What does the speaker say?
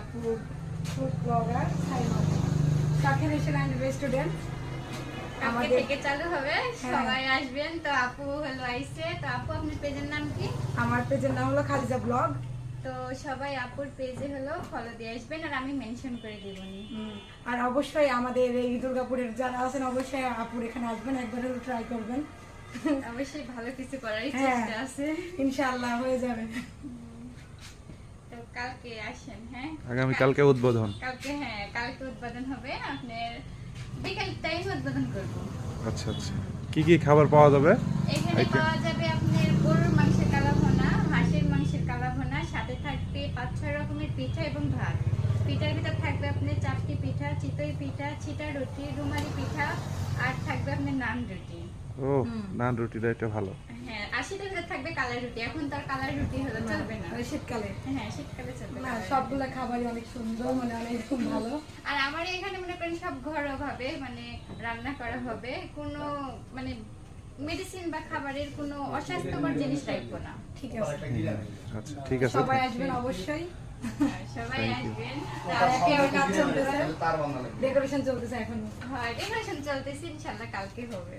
আপু food blogger restaurant restaurant আমাদের থেকে চালু হবে। সবাই আসবেন। তো আপু হলো আইসে। তো আপু আপনার পেজের নাম কি? আমার পেজের নাম হলো খালিজা ব্লগ তো সবাই আপুর পেজে হলো ফলো দিয়ে আসবেন আর আমি মেনশন করে দেবনি আর অবশ্যই আমাদের এই দুর্গাপুরের যারা আছেন অবশ্যই আপুর এখানে আসবেন একবার হলো ট্রাই করবেন। অবশ্যই ভালো কিছু করার হ্যাঁ। চেষ্টা আছে। ইনশাআল্লাহ হয়ে যাবে। কালকে আসেন হ্যাঁ? আগামী কালকে উদ্বোধন। কালকে হ্যাঁ কালকে উদ্বোধন হবে। আপনার বিকেল টাইম উদ্বোধন করব। আচ্ছা আচ্ছা। কি কি খাবার পাওয়া যাবে? এখানে পাওয়া যাবে আপনার গরুর মাংসের কালা ভোনা হাঁসের মাংসের কালা ভোনা সাথে থাকবে পাঁচ ছয় রকমের পিঠা এবং ভাত। পিঠার ভিতর থাকবে আপনার চাপটি পিঠা চিতই পিঠা চিটা রুটি রুমালি পিঠা আর থাকবে আপনার নান রুটি। ও নান রুটিটা এটা ভালো। হ্যাঁ আশিটার ভিতর থাকবে কালার রুটি। এখন তার কালার রুটি হলে চলবে না। শীতকালে। হ্যাঁ শীতকালে চলবে না সবগুলা খাবারই অনেক সুন্দর মানে অনেক ভালো। আর আমার এখানে মনে করেন সব ঘরোয়া ভাবে মানে রান্না করা হবে। কোনো মানে মেডিসিন বা খাবারের কোনো অস্বাস্থ্যকর জিনিস রাখব না। ঠিক আছে। আচ্ছা ঠিক আছে। সবাই আসবেন অবশ্যই। সবাই আসবেন। ডেকোরেশন চলতেছে। এখন। হয় ডেকোরেশন চলতেছে ইনশাল্লাহ কালকে হবে।